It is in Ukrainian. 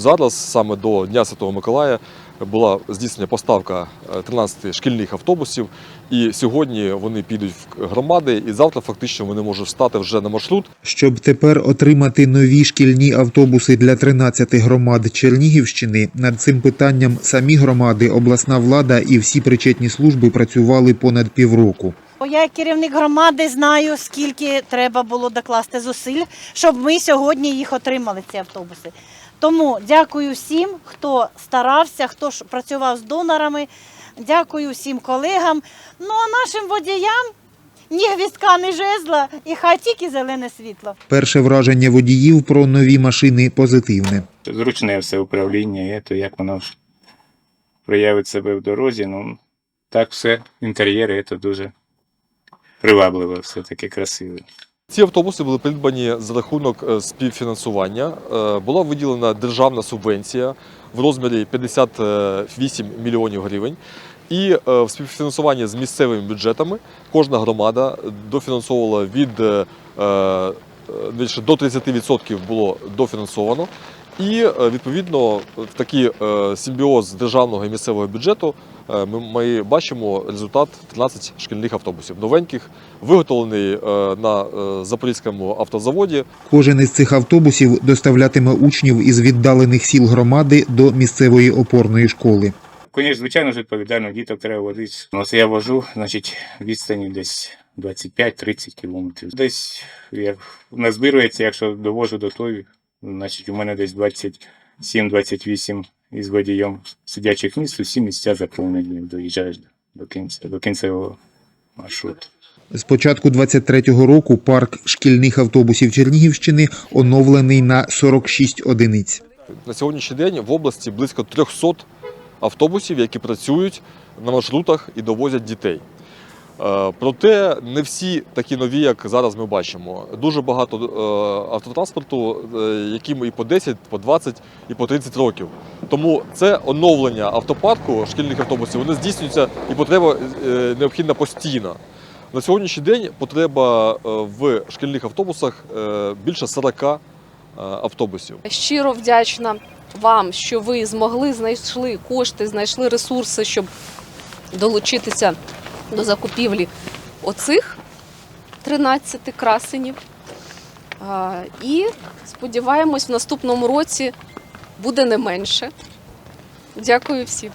от зараз, саме до Дня Святого Миколая, була здійснена поставка е, 13 шкільних автобусів. І сьогодні вони підуть в громади, і завтра фактично вони можуть встати вже на маршрут. Щоб тепер отримати нові шкільні автобуси для 13 громад Чернігівщини, над цим питанням самі громади, обласна влада і всі причетні служби працювали понад півроку. Я як керівник громади знаю, скільки треба було докласти зусиль, щоб ми сьогодні їх отримали, ці автобуси. Тому дякую всім, хто старався, хто ж працював з донорами. Дякую всім колегам. Ну а нашим водіям ні гвіздка, ні жезла, і хай тільки зелене світло. Перше враження водіїв про нові машини позитивне. Зручне все управління, і то як воно проявить себе в дорозі. Ну, так все, інтер'єри, це дуже привабливо, все таке красиве. Ці автобуси були придбані за рахунок е, співфінансування. Е, Була виділена державна субвенція в розмірі 58 мільйонів гривень. І е, в співфінансуванні з місцевими бюджетами кожна громада дофінансовувала від більше до 30% було дофінансовано. І е, відповідно в такий е, симбіоз державного і місцевого бюджету е, ми, ми бачимо результат 13 шкільних автобусів новеньких, виготовлений на Запорізькому автозаводі. Кожен із цих автобусів доставлятиме учнів із віддалених сіл громади до місцевої опорної школи. Звісно, звичайно ж відповідально, діток треба водити. Ну, Ось я вожу, значить, відстані десь 25-30 кілометрів. Десь як назбирується, якщо довожу до той, значить у мене десь 27-28 із водієм сидячих місць, усі місця заповнені, доїжджаєш до кінця, до кінцевого маршруту. З початку 23-го року парк шкільних автобусів Чернігівщини оновлений на 46 одиниць. На сьогоднішній день в області близько 300 автобусів, які працюють на маршрутах і довозять дітей. Е, Проте не всі такі нові, як зараз ми бачимо. Дуже багато е, автотранспорту, е, яким і по 10, по 20 і по 30 років. Тому це оновлення автопарку шкільних автобусів, воно здійснюється і потреба необхідна постійно. На сьогоднішній день потреба в шкільних автобусах більше 40 е, автобусів. Щиро вдячна вам, що ви змогли знайшли кошти, знайшли ресурси, щоб долучитися до закупівлі оцих 13 красенів. І сподіваємось, в наступному році буде не менше. Дякую всім.